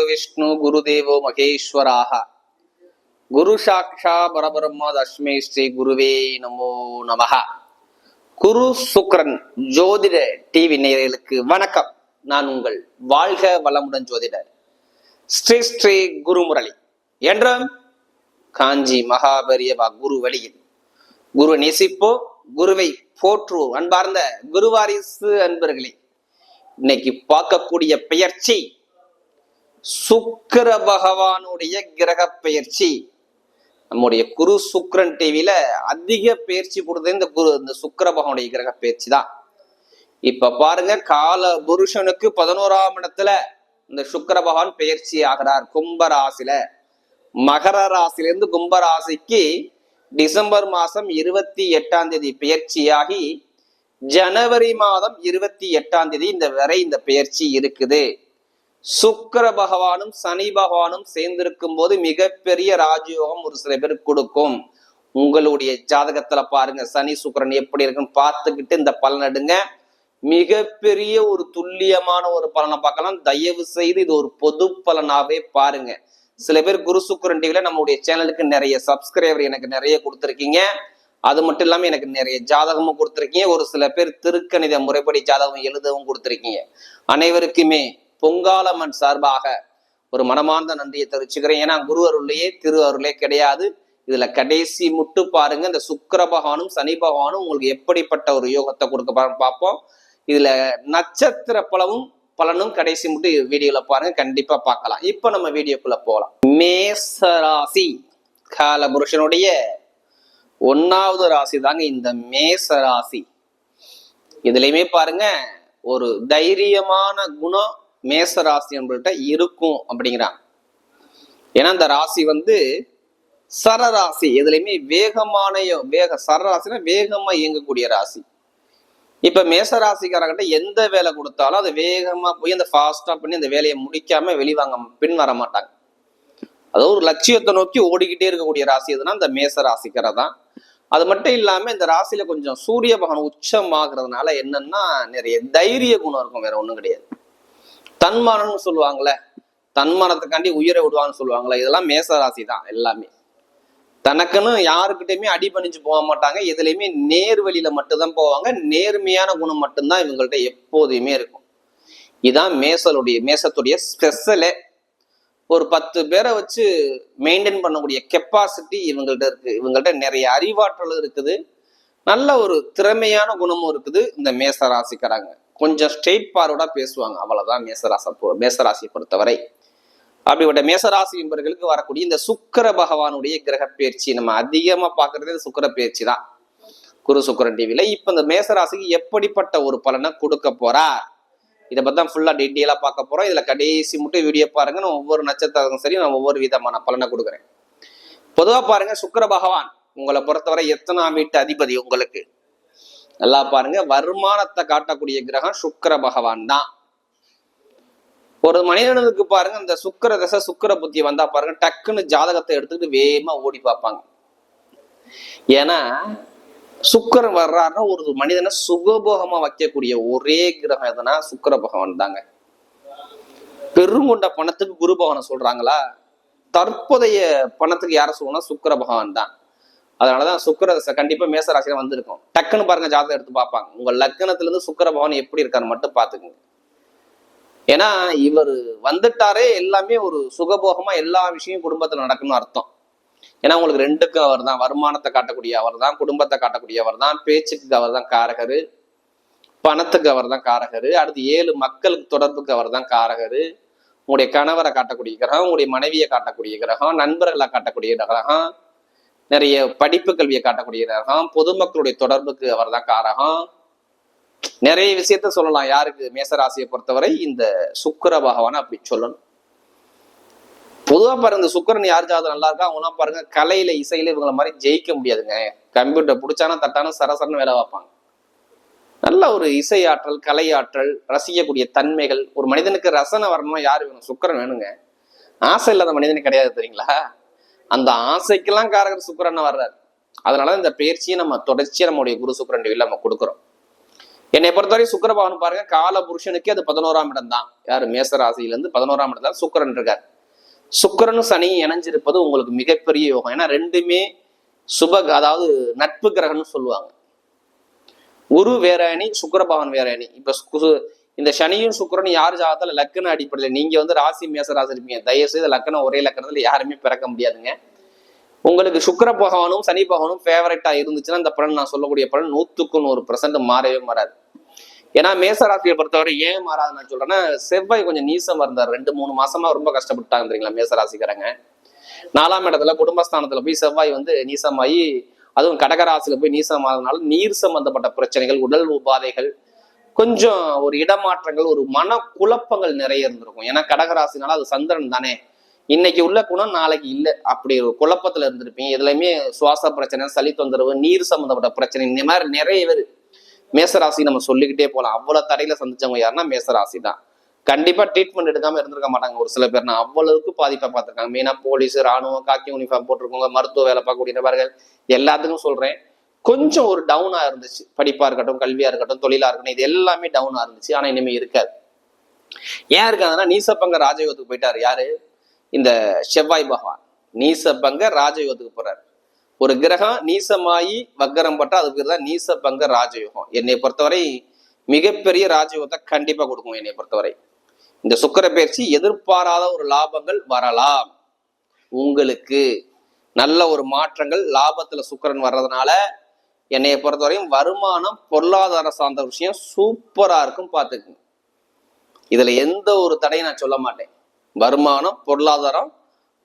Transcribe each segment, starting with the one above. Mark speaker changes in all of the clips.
Speaker 1: குரு விஷ்ணு குரு தேவோ மகேஸ்வராக குரு சாக்ஷா பரபிரம்ம தஸ்மே ஸ்ரீ குருவே நமோ நமஹ குரு சுக்ரன் ஜோதிட டிவி நேயர்களுக்கு வணக்கம். நான் உங்கள் வாழ்க வளமுடன் ஜோதிடர். ஸ்ரீ ஸ்ரீ குருமுரளி. என்றும் காஞ்சி மகாபரியவா குரு வழியில். குரு நேசிப்போ குருவை போற்றுவோம். அன்பார்ந்த குருவாரிசு அன்பர்களே இன்னைக்கு பார்க்கக்கூடிய பெயர்ச்சி சுக்கர பகவானுடைய கிரக பெயர்ச்சி நம்முடைய குரு சுக்ரன் டிவியில அதிக பயிற்சி கொடுத்தது இந்த குரு இந்த சுக்கர பகவானுடைய கிரக பயிற்சி தான். இப்ப பாருங்க கால புருஷனுக்கு பதினோராம் இடத்துல இந்த சுக்கர பகவான் பயிற்சி ஆகிறார் கும்ப ராசில மகர ராசிலிருந்து கும்ப ராசிக்கு டிசம்பர் மாசம் இருபத்தி எட்டாம் தேதி பயிற்சியாகி ஜனவரி மாதம் இருபத்தி எட்டாம் தேதி இந்த வரை இந்த பயிற்சி இருக்குது. சுக்கர பகவானும் சனி பகவானும் சேர்ந்திருக்கும் போது மிகப்பெரிய ராஜயோகம் ஒரு சில பேருக்கு கொடுக்கும். உங்களுடைய ஜாதகத்துல பாருங்க சனி சுக்கரன் எப்படி இருக்குன்னு பார்த்துக்கிட்டு இந்த பலன் எடுங்க. மிகப்பெரிய ஒரு துல்லியமான ஒரு பலனை பார்க்கலாம். தயவு செய்து இது ஒரு பொது பலனாவே பாருங்க. சில பேர் குரு சுக்கரன் டிவில நம்மளுடைய சேனலுக்கு நிறைய சப்ஸ்கிரைபர் எனக்கு நிறைய கொடுத்துருக்கீங்க. அது மட்டும் இல்லாம எனக்கு நிறைய ஜாதகமும் கொடுத்துருக்கீங்க. ஒரு சில பேர் திருக்கணித முறைப்படி ஜாதகம் எழுதவும் கொடுத்துருக்கீங்க. அனைவருக்குமே பொங்காலம்மன் சார்பாக ஒரு மனமார்ந்த நன்றியை தெரிவிச்சுக்கிறேன். ஏன்னா குரு அருளையே திரு அருளே கிடையாது. இதுல கடைசி முட்டு பாருங்க. இந்த சுக்கர பகவானும் சனி பகவானும் உங்களுக்கு எப்படிப்பட்ட ஒரு யோகத்தை கொடுக்க பார்ப்போம். இதுல நட்சத்திர பலவும் பலனும் கடைசி முட்டு வீடியோல பாருங்க. கண்டிப்பா பார்க்கலாம். இப்ப நம்ம வீடியோக்குள்ள போகலாம். மேசராசி. கால புருஷனுடைய ஒன்னாவது ராசி தாங்க இந்த மேச ராசி இதுலயுமே பாருங்க ஒரு தைரியமான குணம் மேச ராசி நம்மள்ட்ட இருக்கும் அப்படிங்கிறான் ஏன்னா இந்த ராசி வந்து சரராசி. எதுலையுமே வேகமான வேக சரராசினா வேகமா இயங்கக்கூடிய ராசி. இப்ப மேசராசிக்காரங்கிட்ட எந்த வேலை கொடுத்தாலும் அது வேகமா போய் அந்த ஃபாஸ்டா பண்ணி அந்த வேலையை முடிக்காம வெளிவாங்க பின் வர மாட்டாங்க. அது ஒரு லட்சியத்தை நோக்கி ஓடிக்கிட்டே இருக்கக்கூடிய ராசி எதுனா இந்த மேச ராசிக்காரர் தான். அது மட்டும் இல்லாம இந்த ராசியில கொஞ்சம் சூரிய பகவான் உச்சமாகிறதுனால என்னன்னா நிறைய தைரிய குணம் இருக்கும் வேற ஒண்ணும் கிடையாது. தன்மானம்னு சொல்லுவாங்கல்ல. தன்மானத்துக்காண்டி உயிரை விடுவான்னு சொல்லுவாங்கல்ல. இதெல்லாம் மேச ராசி தான் எல்லாமே. தனக்குன்னு யாருக்கிட்டையுமே அடிபணிஞ்சு போக மாட்டாங்க. எதுலையுமே நேர் வழியில மட்டும்தான் போவாங்க. நேர்மையான குணம் மட்டும்தான் இவங்கள்ட்ட எப்போதுமே இருக்கும். இதான் மேசலுடைய மேசத்துடைய ஸ்பெஷலே ஒரு பத்து பேரை வச்சு மெயின்டைன் பண்ணக்கூடிய கெப்பாசிட்டி இவங்கள்ட்ட இருக்கு. இவங்கள்ட்ட நிறைய அறிவாற்றல் இருக்குது. நல்ல ஒரு திறமையான குணமும் இருக்குது இந்த மேச ராசிக்காரங்க கொஞ்சம் ஸ்ட்ரெயிட் பார்வர்டா பேசுவாங்க. அவ்வளவுதான் மேசராசை மேசராசியை பொறுத்தவரை. அப்படிப்பட்ட மேசராசி என்பர்களுக்கு வரக்கூடிய இந்த சுக்கர பகவானுடைய கிரக பயிற்சி நம்ம அதிகமா பாக்குறதே சுக்கர பயிற்சி தான். குரு சுக்கிரன் டிவில இப்ப இந்த மேசராசிக்கு எப்படிப்பட்ட ஒரு பலனை கொடுக்க போறார்? இதை பத்தி தான் ஃபுல்லா டீட்டெயிலா பார்க்க போறோம். இதுல கடைசி மட்டும் வீடியோ பாருங்க. நான் ஒவ்வொரு நட்சத்திரம் சரி நான் ஒவ்வொரு விதமான பலனை கொடுக்குறேன். பொதுவா பாருங்க சுக்கிர பகவான் உங்களை பொறுத்தவரை எத்தனாம் வீட்டு அதிபதி உங்களுக்கு? நல்லா பாருங்க. வருமானத்தை காட்டக்கூடிய கிரகம் சுக்கர பகவான் தான். ஒரு மனிதனுக்கு பாருங்க இந்த சுக்கர தசை சுக்கர புத்தி வந்தா பாருங்க டக்குன்னு ஜாதகத்தை எடுத்துக்கிட்டு வேகமா ஓடி பார்ப்பாங்க. ஏன்னா சுக்கரன் வர்றாருன்னா ஒரு மனிதனை சுகபோகமா வைக்கக்கூடிய ஒரே கிரகம் எதுனா சுக்கர பகவான் தாங்க. பெருங்கொண்ட பணத்துக்கு குரு பகவானை சொல்றாங்களா? தற்போதைய பணத்துக்கு யார சொல்லணும்னா சுக்கர பகவான் தான். அதனாலதான் சுக்கர தசை கண்டிப்பா மேசராசியில வந்திருக்கும். டக்குன்னு பாருங்க ஜாதகம் எடுத்து பார்ப்பாங்க. உங்க லக்னத்துல இருந்து சுக்கர பவன் எப்படி இருக்காரு மட்டும் பாத்துக்குங்க ஏன்னா இவர் வந்துட்டாரே எல்லாமே ஒரு சுகபோகமா எல்லா விஷயம் குடும்பத்துல நடக்கணும்னு அர்த்தம். ஏன்னா உங்களுக்கு ரெண்டுக்கும் அவர் தான் வருமானத்தை காட்டக்கூடிய அவர் தான் குடும்பத்தை காட்டக்கூடிய அவர் தான் பேச்சுக்கு அவர் தான் காரகரு பணத்துக்கு அவர் தான் காரகரு அடுத்து ஏழு மக்களுக்கு தொடர்புக்கு அவர் தான் காரகரு உங்களுடைய கணவரை காட்டக்கூடிய கிரகம் உங்களுடைய மனைவியை காட்டக்கூடிய கிரகம் நண்பர்களை காட்டக்கூடிய கிரகம் நிறைய படிப்பு கல்வியை காட்டக்கூடிய கிரகம் பொதுமக்களுடைய தொடர்புக்கு அவர் தான் காரகம் நிறைய விஷயத்த சொல்லலாம். யாருக்கு? மேசராசியை பொறுத்தவரை இந்த சுக்கர பகவானை அப்படி சொல்லணும். பொதுவா பாருங்க இந்த சுக்கிரன் யார் ஜாதகம் நல்லா இருக்கா? அவங்களாம் பாருங்க கலையில இசையில இவங்கள மாதிரி ஜெயிக்க முடியாதுங்க. கம்ப்யூட்டர் பிடிச்சானா தட்டான சரசரன்னு வேலை பார்ப்பாங்க. நல்ல ஒரு இசை ஆற்றல் கலை ஆற்றல் ரசிக்கக்கூடிய தன்மைகள். ஒரு மனிதனுக்கு ரசனை வரணும்னா யார் வேணும்? சுக்கரன் வேணுங்க. ஆசை இல்லாத மனிதனுக்கு கிடையாது தெரியுங்களா? அந்த ஆசைக்கெல்லாம் காரகர் சுக்கிரன் வர்றாரு. அதனால இந்த பயிற்சியை நம்ம தொடர்ச்சியா நம்முடைய குரு சுக்கரன் டிவியில் நம்ம கொடுக்குறோம். என்னை பொறுத்தவரை சுக்கிர பாருங்க கால புருஷனுக்கே அது பதினோராம் இடம் தான் யாரு? மேச ராசியிலேருந்து பதினோராம் இடம் தான் சுக்கிரன் இருக்கார். சுக்கரனும் சனி இணைஞ்சிருப்பது உங்களுக்கு மிகப்பெரிய யோகம். ஏன்னா ரெண்டுமே சுப அதாவது நட்பு கிரகம்னு சொல்லுவாங்க. குரு வேற அணி சுக்கிர வேற அணி. இப்ப இந்த சனியும் சுக்கரனும் யார் ஜாதகத்துல லக்கண அடிப்படையில்? நீங்க வந்து ராசி மேச ராசி இருப்பீங்க. தயவு செய்து லக்கணம் ஒரே லக்கணத்தில் யாருமே பிறக்க முடியாதுங்க. உங்களுக்கு சுக்கர பகவானும் சனி பகவானும் ஃபேவரட்டா இருந்துச்சுன்னா இந்த பலன் நான் சொல்லக்கூடிய பலன் நூத்துக்கு நூறு பர்சன்ட் மாறவே மாறாது. ஏன்னா மேச ராசியை பொறுத்தவரை ஏன் மாறாது நான் சொல்றேன்னா செவ்வாய் கொஞ்சம் நீசமா இருந்தார். ரெண்டு மூணு மாசமா ரொம்ப கஷ்டப்பட்டாங்க தெரியுங்களா மேச ராசிக்காரங்க? நாலாம் இடத்துல குடும்பஸ்தானத்துல போய் செவ்வாய் வந்து நீசமாயி அதுவும் கடகராசியில போய் நீசமானதுனால நீர் சம்பந்தப்பட்ட பிரச்சனைகள் உடல் உபாதைகள் கொஞ்சம் ஒரு இடமாற்றங்கள் ஒரு மன குழப்பங்கள் நிறைய இருந்திருக்கும். ஏன்னா கடகராசினால அது சந்திரன் தானே. இன்னைக்கு உள்ள குணம் நாளைக்கு இல்லை. அப்படி ஒரு குழப்பத்துல இருந்திருப்பீங்க. இதுலயுமே சுவாச பிரச்சனை சளி தொந்தரவு நீர் சம்பந்தப்பட்ட பிரச்சனை இந்த மாதிரி நிறைய பேர் மேசராசி நம்ம சொல்லிக்கிட்டே போகலாம் அவ்வளவு தடையில சந்திச்சவங்க யாருன்னா மேசராசி தான். கண்டிப்பா ட்ரீட்மெண்ட் எடுக்காம இருந்திருக்க மாட்டாங்க. ஒரு சில பேர் நான் அவ்வளவுக்கு பாதிப்பா பார்த்திருக்காங்க. மெயினா போலீஸ் ராணுவம் காக்கி யூனிஃபார்ம் போட்டிருக்கவங்க மருத்துவ வேலை பார்க்கக்கூடிய நபர்கள் எல்லாத்துக்கும் சொல்றேன். கொஞ்சம் ஒரு டவுனா இருந்துச்சு. படிப்பா இருக்கட்டும் கல்வியா இருக்கட்டும் தொழிலா இருக்கட்டும் இது எல்லாமே டவுனா இருந்துச்சு. ஆனா இனிமே இருக்காது. ஏன் இருக்காதுன்னா நீசப்பங்க ராஜயோகத்துக்கு போயிட்டாரு. யாரு? இந்த செவ்வாய் பகவான். நீசப்பங்க ராஜயோகத்துக்கு போறாரு. ஒரு கிரகம் நீசமாயி வக்கரம் பட்டா அதுக்கு பேர் தான் நீசப்பங்க ராஜயோகம். என்னை பொறுத்தவரை மிகப்பெரிய ராஜயோகத்தை கண்டிப்பா கொடுக்கும் என்னை பொறுத்தவரை. இந்த சுக்கிர பயிற்சி எதிர்பாராத ஒரு லாபங்கள் வரலாம். உங்களுக்கு நல்ல ஒரு மாற்றங்கள் லாபத்துல சுக்கிரன் வர்றதுனால என்னைய பொறுத்தவரையும் வருமானம் பொருளாதார சார்ந்த விஷயம் சூப்பரா இருக்கும் பார்த்துக்குங்க. இதுல எந்த ஒரு தடையும் நான் சொல்ல மாட்டேன். வருமானம் பொருளாதாரம்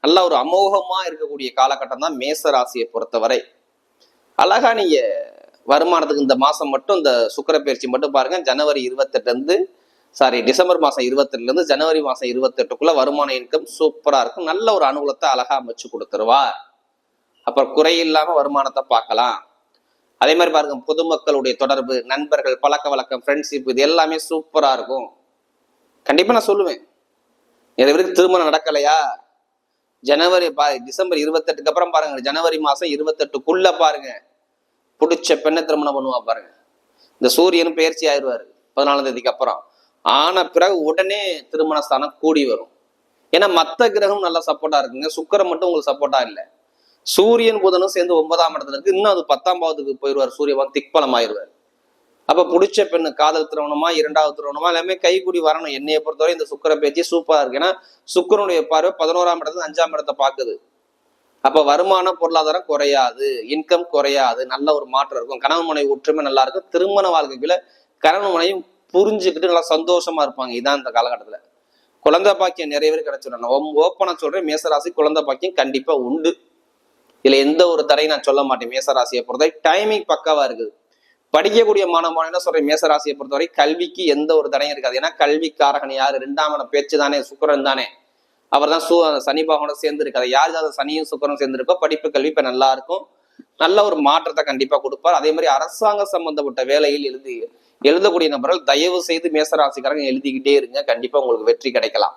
Speaker 1: நல்ல ஒரு அமோகமா இருக்கக்கூடிய காலகட்டம் தான் மேச ராசியை பொறுத்தவரை. அழகா நீங்க வருமானத்துக்கு இந்த மாசம் மட்டும் இந்த சுக்கிர பயிற்சி மட்டும் பாருங்க. ஜனவரி இருபத்தெட்டுல இருந்து சாரி டிசம்பர் மாசம் இருபத்தெட்டுல இருந்து ஜனவரி மாசம் இருபத்தெட்டுக்குள்ள வருமான இன்கம் சூப்பரா இருக்கும். நல்ல ஒரு அனுகூலத்தை அழகா அமைச்சு கொடுத்துருவார். அப்புறம் குறையில்லாம வருமானத்தை பார்க்கலாம். அதே மாதிரி பாருங்க பொதுமக்களுடைய தொடர்பு நண்பர்கள் பழக்க வழக்கம் ஃப்ரெண்ட்ஷிப் இது எல்லாமே சூப்பராக இருக்கும். கண்டிப்பாக நான் சொல்லுவேன். இதை வரைக்கும் திருமணம் நடக்கலையா? ஜனவரி பா டிசம்பர் இருபத்தெட்டுக்கு அப்புறம் பாருங்க ஜனவரி மாதம் இருபத்தெட்டுக்குள்ள பாருங்க. பிடிச்ச பெண்ணை திருமணம் பண்ணுவா பாருங்க. இந்த சூரியன் பயிற்சி ஆயிடுவார் பதினாலாம் தேதிக்கு அப்புறம். ஆன பிறகு உடனே திருமண ஸ்தானம் கூடி வரும். ஏன்னா மற்ற கிரகம் நல்லா சப்போர்ட்டா இருக்குங்க. சுக்கரம் மட்டும் உங்களுக்கு சப்போர்ட்டா இல்லை. சூரியன் புதனும் சேர்ந்து ஒன்பதாம் இடத்துல இருக்கு. இன்னும் அது பத்தாம் பாவத்துக்கு போயிடுவார். சூரியபான் திக்பலம் ஆயிடுவார் அப்ப பிடிச்ச பெண்ணு காதல் திருமணமா இரண்டாவது திருமணமா எல்லாமே கைகூடி வரணும். என்னைய பொறுத்தவரை இந்த சுக்கிர பேச்சு சூப்பரா இருக்கு. ஏன்னா சுக்கரனுடைய பார்வை பதினோராம் இடத்துல அஞ்சாம் இடத்தை பாக்குது அப்ப வருமானம் பொருளாதாரம் குறையாது. இன்கம் குறையாது. நல்ல ஒரு மாற்றம் இருக்கும். கணவன் மனைவி ஒற்றுமை நல்லா இருக்கும். திருமண வாழ்க்கைக்குள்ள கணவன் மனைவி புரிஞ்சுக்கிட்டு நல்லா சந்தோஷமா இருப்பாங்க. இதான் இந்த காலகட்டத்துல. குழந்தை பாக்கியம் நிறைய பேர் கிடைச்சிடும். ஓப்பனா சொல்றேன். மேசராசி குழந்தை பாக்கியம் கண்டிப்பா உண்டு. இதுல எந்த ஒரு தடையும் நான் சொல்ல மாட்டேன் மேசராசியை பொறுத்தவரை. டைமிங் பக்காவா இருக்குது. படிக்கக்கூடிய மாணவன் என்ன சொல்றேன்? மேசராசியை பொறுத்தவரை கல்விக்கு எந்த ஒரு தடையும் இருக்காது. ஏன்னா கல்விக்காரகன் யாரு? ரெண்டாம் இடம் பேச்சு தானே சுக்கரன் தானே. அவர் தான் சு சனி பகவானோட சேர்ந்து இருக்காது யார் ஜாதகம் சனியும் சுக்கரனும் சேர்ந்துருக்கோ படிப்பு கல்வி இப்ப நல்லா இருக்கும். நல்ல ஒரு மாற்றத்தை கண்டிப்பா கொடுப்பார். அதே மாதிரி அரசாங்க சம்பந்தப்பட்ட வேலையில் எழுதி எழுதக்கூடிய நபர்கள் தயவு செய்து மேசராசிக்காரங்க எழுதிக்கிட்டே இருங்க. கண்டிப்பா உங்களுக்கு வெற்றி கிடைக்கலாம்.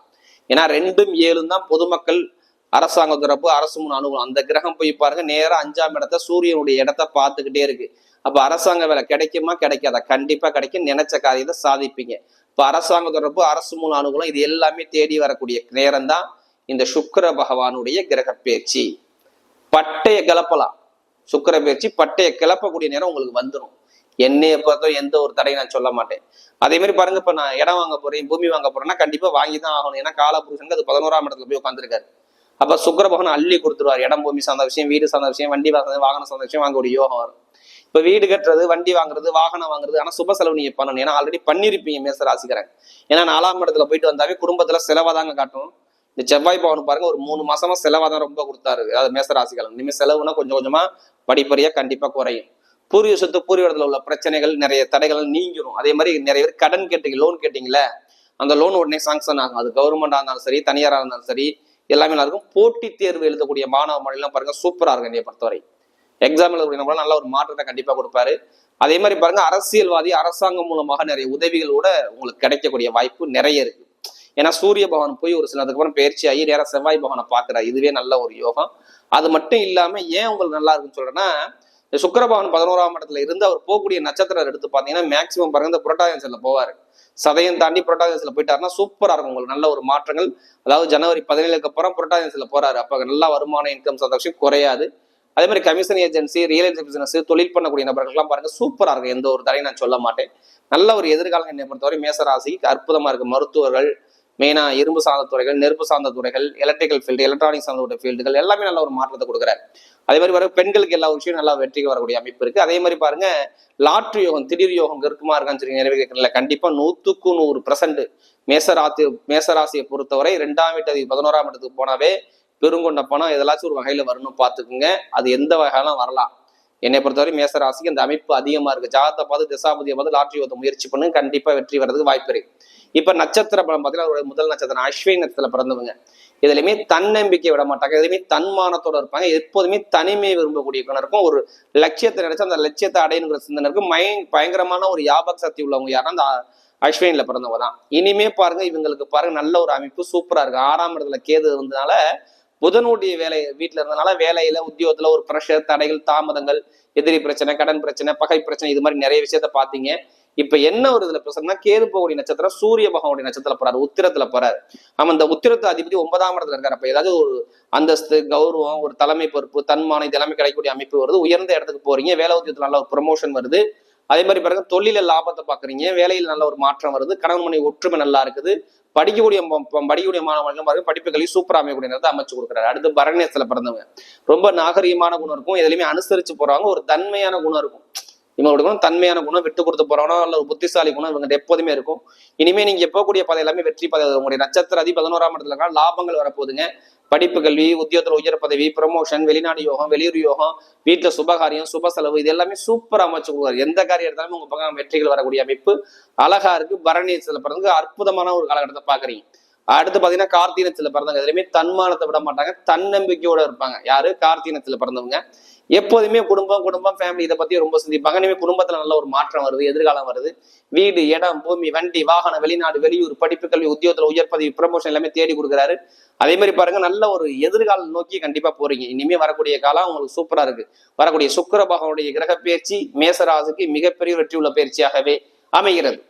Speaker 1: ஏன்னா ரெண்டும் ஏழும் தான் பொதுமக்கள் அரசாங்கம் தரப்பு அரசு முன் அனுகூலம் அந்த கிரகம் போய் பாருங்க நேரம் அஞ்சாம் இடத்த சூரியனுடைய இடத்த பார்த்துக்கிட்டே இருக்கு. அப்ப அரசாங்க வேலை கிடைக்குமா கிடைக்காதா? கண்டிப்பா கிடைக்கும். நினைச்ச காரியத்தை சாதிப்பீங்க. இப்ப அரசாங்க தொடர்பு அரசு மூல அனுகூலம் இது எல்லாமே தேடி வரக்கூடிய நேரம் தான் இந்த சுக்கிர பகவானுடைய கிரக பேச்சு பட்டையை கிளப்பலாம். சுக்கிர பேச்சு பட்டையை கிளப்பக்கூடிய நேரம் உங்களுக்கு வந்துடும் என்னைய பார்த்தோ எந்த ஒரு தடையும் நான் சொல்ல மாட்டேன். அதே மாதிரி பாருங்க இப்ப நான் இடம் வாங்க போறேன் பூமி வாங்க போறேன்னா கண்டிப்பா வாங்கி தான் ஆகணும். ஏன்னா காலபுருஷனுக்கு அது பதினோராம் இடத்துல போய் உட்காந்துருக்காரு அப்ப சுக்கர பகவான் அள்ளி கொடுத்துருவார். இடம் பூமி சார்ந்த விஷயம் வீடு சார்ந்த விஷயம் வண்டி வாங்குறது வாகனம் சார்ந்த விஷயம் வாங்கக்கூடிய யோகம் வரும். இப்ப வீடு கட்டுறது வண்டி வாங்குறது வாகனம் வாங்குறது ஆனா சுப செலவு நீங்க பண்ணணும். ஏன்னா ஆல்ரெடி பண்ணிருப்பீங்க மேச ராசிக்கிறேன் ஏன்னா நாலாம் இடத்துல போயிட்டு வந்தாவே குடும்பத்துல செலவா தாங்க காட்டும். இந்த செவ்வாய் பவன் பாருங்க ஒரு மூணு மாசமா செலவா தான் ரொம்ப கொடுத்தாரு. அதாவது மேச ராசிகள் இனிமேல் செலவுனா கொஞ்சம் கொஞ்சமா படிப்படியா கண்டிப்பா குறையும். பூர்வீக சொத்து பூர்வீகத்துல உள்ள பிரச்சனைகள் நிறைய தடைகள் நீங்கிரும். அதே மாதிரி நிறைய பேர் கடன் கேட்டீங்க லோன் கேட்டீங்களே அந்த லோன் உடனே சாங்ஷன் ஆகும். அது கவர்மெண்டா இருந்தாலும் சரி தனியாரா இருந்தாலும் சரி எல்லாமே நல்லா இருக்கும். போட்டித் தேர்வு எழுதக்கூடிய மாணவ மாநிலம் பாருங்க சூப்பராக இருக்கும் என்னைய பொறுத்தவரை. எக்ஸாம் எழுதக்கூடிய நம்மளால நல்ல ஒரு மாற்றத்தை கண்டிப்பாக கொடுப்பாரு. அதே மாதிரி பாருங்க அரசியல்வாதி அரசாங்கம் மூலமாக நிறைய உதவிகள் கூட உங்களுக்கு கிடைக்கக்கூடிய வாய்ப்பு நிறைய இருக்கு. ஏன்னா சூரிய பகவான் போய் ஒரு சில அதுக்கப்புறம் பயிற்சி ஆகி நேராக செவ்வாய் பகவானை பாக்குறாரு இதுவே நல்ல ஒரு யோகம். அது மட்டும் இல்லாமல் ஏன் உங்களுக்கு நல்லா இருக்குன்னு சொல்றேன்னா இந்த பதினோராம் இடத்துல இருந்து அவர் போகக்கூடிய நட்சத்திரம் எடுத்து பார்த்தீங்கன்னா மேக்சிமம் பாருங்க இந்த புரட்டாதன்சில் போவார். சதையும் தாண்டி புரட்டாதன்சில் போயிட்டாருன்னா சூப்பராக இருக்கும் உங்களுக்கு நல்ல ஒரு மாற்றங்கள். அதாவது ஜனவரி பதினேழுக்கு அப்புறம் புரட்டாதன்சில் போறாரு. அப்போ நல்ல வருமான இன்கம் சந்தோஷம் குறையாது. அதே மாதிரி commission agency real estate business தொழில் பண்ணக்கூடிய நபர்கள்லாம் பாருங்க சூப்பராக இருக்கும். எந்த ஒரு தடையும் நான் சொல்ல மாட்டேன். நல்ல ஒரு எதிர்காலம் என்னை பொறுத்தவரை மேசராசிக்கு அற்புதமாக இருக்கு. மருத்துவர்கள் மெயினா இரும்பு சார்ந்த துறைகள் நெருப்பு சார்ந்த துறைகள் எலக்ட்ரிக்கல் ஃபீல்டு எலக்ட்ரானிக் சார்ந்த ஃபீல்டுகள் எல்லாமே நல்ல ஒரு மாற்றத்தை கொடுக்குறாரு. அதே மாதிரி வர பெண்களுக்கு எல்லா விஷயம் நல்லா வெற்றிக்கு வரக்கூடிய அமைப்பு இருக்கு. அதே மாதிரி பாருங்க லாட்ரி யோகம் திடீர் யோகம் இருக்குமா இருக்கான்னு சொல்லி நிறைவே கேட்கல கண்டிப்பா நூத்துக்கு நூறு பர்சன்ட் மேசராசி மேசராசியை பொறுத்தவரை ரெண்டாம் வீட்டு பதினோராம் இடத்துக்கு போனாவே பெருங்கொண்ட பணம் எதாச்சும் ஒரு வகையில வரணும் பார்த்துக்குங்க. அது எந்த வகையெல்லாம் வரலாம். என்னை பொறுத்தவரை மேசராசிக்கு அந்த அமைப்பு அதிகமா இருக்கு. ஜாதத்தை பார்த்து திசாபதியை பார்த்து லாட்ரி ஓத்த முயற்சி பண்ணு. கண்டிப்பா வெற்றி வர்றதுக்கு வாய்ப்பு இருக்கு. இப்ப நட்சத்திர பலம் பார்த்தீங்கன்னா அவருடைய முதல் நட்சத்திரம் அஸ்வினி நட்சத்திரத்துல பிறந்தவங்க. இதுலயுமே தன்னம்பிக்கை விட மாட்டாங்க. எதுலையுமே தன்மானத்தோட இருப்பாங்க. எப்போதுமே தனிமை விரும்பக்கூடிய குணம் இருக்கும் ஒரு லட்சியத்தை நினைச்சு அந்த லட்சியத்தை அடையணுங்கிற சிந்தனை இருக்கும் மய பயங்கரமான ஒரு யாபக சக்தி உள்ளவங்க யாருன்னா அந்த அஸ்வினில பிறந்தவங்க தான். இனிமே பாருங்க இவங்களுக்கு பாருங்க நல்ல ஒரு அமைப்பு சூப்பரா இருக்கு. ஆறாம் இடத்துல கேது வந்ததுனால புதனுடைய வேலை வீட்டில் இருந்தனால வேலையில உத்தியோகத்துல ஒரு ப்ரெஷர் தடைகள் தாமதங்கள் எதிரி பிரச்சனை கடன் பிரச்சனை பகை பிரச்சனை இது மாதிரி நிறைய விஷயத்த பாத்தீங்க இப்ப என்ன ஒரு இதுல பிரச்சனை கேது போகக்கூடிய நட்சத்திரம் சூரிய பகவானுடைய நட்சத்திரத்துல போறாரு உத்திரத்துல போறாரு. அவன் அந்த உத்திரத்து அதிபதி ஒன்பதாம் இடத்துல இருக்காரு. அப்ப ஏதாவது ஒரு அந்தஸ்து கௌரவம் ஒரு தலைமை பொறுப்பு தன்மானம் இது எல்லாமே கிடைக்கக்கூடிய அமைப்பு வருது. உயர்ந்த இடத்துக்கு போறீங்க வேலை உத்தியத்துல நல்ல ஒரு ப்ரொமோஷன் வருது. அதே மாதிரி பிறகு தொழில லாபத்தை பாக்குறீங்க. வேலையில் நல்ல ஒரு மாற்றம் வருது. கணவன் மனைவி ஒற்றுமை நல்லா இருக்குது. படிக்கக்கூடிய படிக்கக்கூடிய மாணவர்கள் பாருங்க படிப்பு சூப்பராக அமையக்கூடிய நேரத்தை அமைச்சு கொடுக்குறாரு. அடுத்து பரண்யத்துல பிறந்தவங்க. ரொம்ப நாகரீகமான குணம் இருக்கும். எதுலையுமே அனுசரிச்சு போறாங்க ஒரு தன்மையான குணம் இருக்கும். இவங்களோட குணம் தன்மையான குணம் விட்டு கொடுத்து போறவனோ இல்ல ஒரு புத்திசாலி குணம் இவங்க எப்போதுமே இருக்கும். இனிமே நீங்க போகக்கூடிய பாதை எல்லாமே வெற்றி பாதை உங்களுடைய நட்சத்திர அதி பதினோராம் இடத்துல லாபங்கள் வரப்போகுதுங்க. படிப்பு கல்வி உத்தியோகத்துல உயர் பதவி ப்ரமோஷன் வெளிநாடு யோகம் வெளியூர் யோகம் வீட்டில் சுபகாரியம் சுப செலவு இது எல்லாமே சூப்பரா அமைச்சு கொடுக்குறாரு. எந்த காரியம் எடுத்தாலும் உங்க பக்கம் வெற்றிகள் வரக்கூடிய அமைப்பு. அழகா இருக்கு. பரணி பிறந்து அற்புதமான ஒரு காலகட்டத்தை பாக்குறீங்க அடுத்து பாத்தீங்கன்னா கார்த்திகத்துல பிறந்தவங்க. எதுலையுமே தன்மானத்தை விட மாட்டாங்க. தன்னம்பிக்கையோட இருப்பாங்க. யாரு? கார்த்திகத்துல பிறந்தவங்க. எப்போதுமே குடும்பம் குடும்பம் ஃபேமிலி இதை பத்தி ரொம்ப சிந்திப்பாங்க. இனிமே குடும்பத்துல நல்ல ஒரு மாற்றம் வருது எதிர்காலம் வருது. வீடு இடம் பூமி வண்டி வாகனம் வெளிநாடு வெளியூர் படிப்பு கல்வி உத்தியோகத்துல உயர் ப்ரமோஷன் எல்லாமே தேடி கொடுக்குறாரு. அதே மாதிரி பாருங்க நல்ல ஒரு எதிர்காலம் நோக்கி கண்டிப்பா போறீங்க. இனிமே வரக்கூடிய காலம் உங்களுக்கு சூப்பரா இருக்கு. வரக்கூடிய சுக்கர பகவனுடைய கிரக பயிற்சி மேசராசுக்கு மிகப்பெரிய வெற்றி உள்ள பயிற்சியாகவே அமைகிறது.